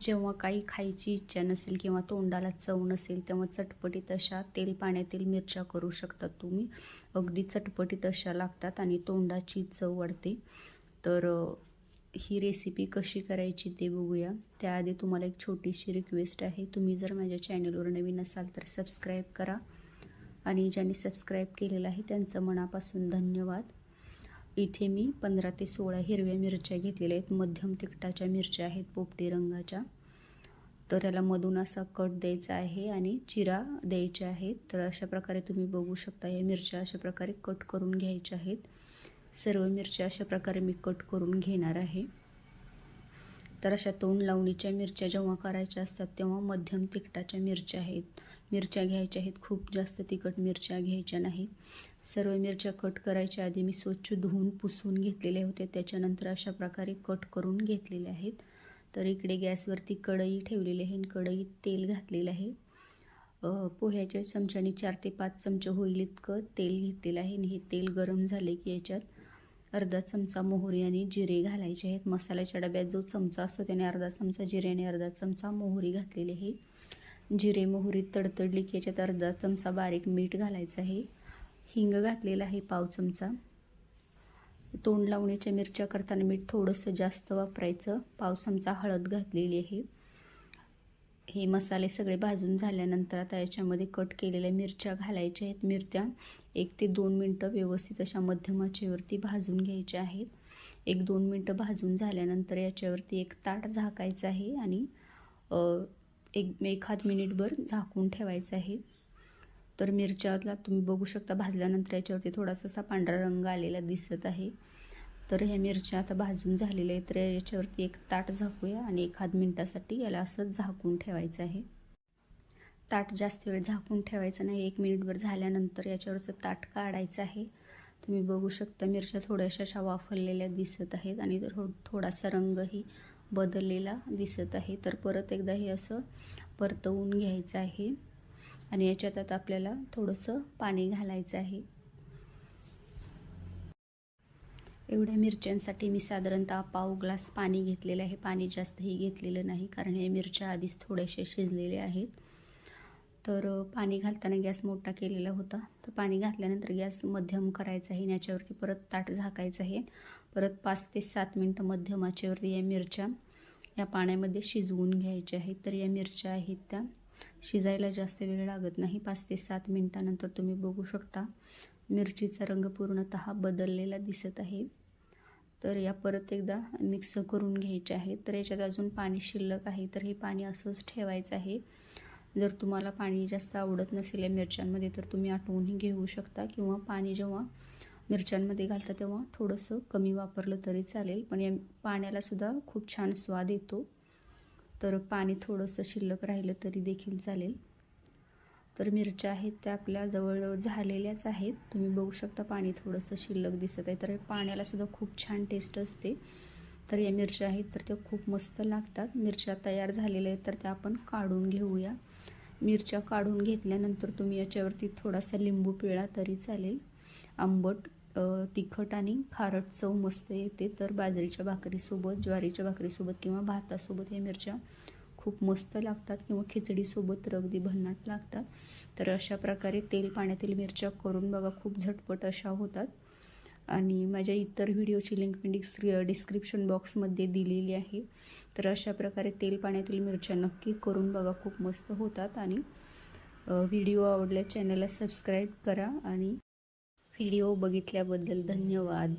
जेव्हा काही खायची इच्छा नसेल किंवा तोंडाला चव नसेल तेव्हा चटपटीत अशा तेल पाण्यातील मिरच्या करू शकता तुम्ही. अगदी चटपटीत अशा लागतात आणि तोंडाची चव वाढते. तर ही रेसिपी कशी करायची ते बघूया. त्याआधी तुम्हाला एक छोटीशी रिक्वेस्ट आहे. तुम्ही जर माझ्या चॅनलवर नवीन असाल तर सबस्क्राईब करा. आणि ज्यांनी सबस्क्राईब केलेलं आहे त्यांचं मनापासून धन्यवाद. इथे मी पंधरा ते सोळा हिरव्या मिरच्या घेतलेल्या आहेत. मध्यम तिखटाच्या मिरच्या आहेत पोपटी रंगाच्या. तर याला मधून असा कट द्यायचा आहे आणि चिरा द्यायचे आहेत. तर अशा प्रकारे तुम्ही बघू शकता या मिरच्या अशा प्रकारे कट करून घ्यायच्या आहेत. सर्व मिरच्या अशा प्रकारे मी कट करून घेणार आहे. तर अशा तोंड लावणीच्या मिरच्या जेव्हा करायच्या असतात तेव्हा मध्यम तिखटाच्या मिरच्या आहेत. मिरच्या घ्यायच्या आहेत खूप जास्त तिखट मिरच्या घ्यायच्या नाहीत. सर्व मिरच्या कट करायच्या आधी मी स्वच्छ धुवून पुसून घेतलेल्या होत्या त्याच्यानंतर अशा प्रकारे कट करून घेतलेल्या आहेत. तर इकडे गॅसवरती कढई ठेवलेली आहे आणि कढईत तेल घातलेलं आहे. पोह्याच्या चमच्याने चार ते पाच चमचे होईल इतकं तेल घेतलेलं आहे आणि हे तेल गरम झाले की याच्यात अर्धा चमचा मोहरी आणि जिरे घालायचे आहेत. मसाल्याच्या डब्यात जो चमचा असतो त्याने अर्धा चमचा जिरे आणि अर्धा चमचा मोहरी घातलेली आहे. जिरे मोहरी तडतडली की याच्यात अर्धा चमचा बारीक मीठ घालायचं आहे. हिंग घातलेला आहे पाव चमचा. तोंड लावण्याच्या मिरच्या करताना मीठ थोडंसं जास्त वापरायचं. पाव चमचा हळद घातलेली आहे. हे मसाले सगळे भाजून झाल्यानंतर आता याच्यामध्ये कट केलेल्या मिरच्या घालायच्या आहेत. मिरच्या एक ते दोन मिनटं व्यवस्थित अशा मध्यमाचेवरती भाजून घ्यायच्या आहेत. एक दोन मिनटं भाजून झाल्यानंतर याच्यावरती एक ताट झाकायचं आहे आणि एक एखाद मिनिटभर झाकून ठेवायचं आहे. तर मिरच्याला तुम्ही बघू शकता भाजल्यानंतर याच्यावरती थोडासा असा पांढरा रंग आलेला दिसत आहे. तर ह्या मिरच्या आता भाजून झालेल्या आहेत. तर याच्यावरती एक ताट झाकूया आणि एखाद मिनटासाठी याला असं झाकून ठेवायचं आहे. ताट जास्त वेळ झाकून ठेवायचं नाही. एक मिनिटभर झाल्यानंतर याच्यावरचं ताट काढायचं आहे. तुम्ही बघू शकता मिरच्या थोड्याशा अशा वाफरलेल्या दिसत आहेत आणि थो थोडासा रंगही बदललेला दिसत आहे. तर परत एकदा हे असं परतवून घ्यायचं आहे. आणि याच्यात आता आपल्याला थोडंसं पाणी घालायचं आहे. एवढ्या मिरच्यांसाठी मी साधारणतः पाव ग्लास पाणी घेतलेलं आहे. पाणी जास्तही घेतलेलं नाही कारण हे मिरच्या आधीच थोड्याशा शिजलेल्या आहेत. तर पाणी घालताना गॅस मोठा केलेला होता. तर पाणी घातल्यानंतर गॅस मध्यम करायचा आहे. आणि याच्यावरती परत ताट झाकायचं आहे. परत पाच ते सात मिनटं मध्यम आचेवरती या मिरच्या या पाण्यामध्ये शिजवून घ्यायच्या आहेत. तर या मिरच्या आहेत त्या. शिजायला जास्त वेळ लागत नाही. पाच ते सात मिनटानंतर तुम्ही बघू शकता. मिरचीचा रंग पूर्णतः बदललेला दिसत आहे. तर या परत एकदा मिक्स करून घ्यायचे आहे. तर याच्यात अजून पाणी शिल्लक आहे. तर हे पाणी असंच ठेवायचं आहे. जर तुम्हाला पाणी जास्त आवडत नसेल या मिरच्यांमध्ये तर तुम्ही आटवूनही घेऊ शकता किंवा पाणी जेव्हा मिरच्यांमध्ये घालता तेव्हा थोडंसं कमी वापरलं तरी चालेल. पण या पाण्यालासुद्धा खूप छान स्वाद येतो. तर पाणी थोडंसं शिल्लक राहिलं तरी देखील चालेल. तर मिरच्या आहेत त्या आपल्या जवळजवळ झालेल्याच आहेत. तुम्ही बघू शकता पाणी थोडंसं शिल्लक दिसत आहे. तर पाण्यालासुद्धा खूप छान टेस्ट असते. तर या मिरच्या आहेत तर त्या खूप मस्त लागतात. मिरच्या तयार झालेल्या आहेत तर त्या आपण काढून घेऊया. मिरच्या काढून घेतल्यानंतर तुम्ही याच्यावरती थोडासा लिंबू पिळा तरी चालेल. आंबट तिखट आणि खारट चव मस्त येते. तर बाजरीच्या भाकरीसोबत ज्वारीच्या भाकरीसोबत किंवा भातासोबत या मिरच्या खूप मस्त लागतात किंवा खिचडीसोबत तर अगदी भन्नाट लागतात. तर अशा प्रकारे तेल पाण्यातील मिरच्या करून बघा खूप झटपट अशा होतात. आणि माझ्या इतर व्हिडिओची लिंक मी डिस्क्रि डिस्क्रिप्शन बॉक्समध्ये दिलेली आहे. तर अशा प्रकारे तेल पाण्यातील मिरच्या नक्की करून बघा खूप मस्त होतात. आणि व्हिडिओ आवडल्या चॅनलला सबस्क्राईब करा. आणि व्हिडिओ बघितल्याबद्दल धन्यवाद.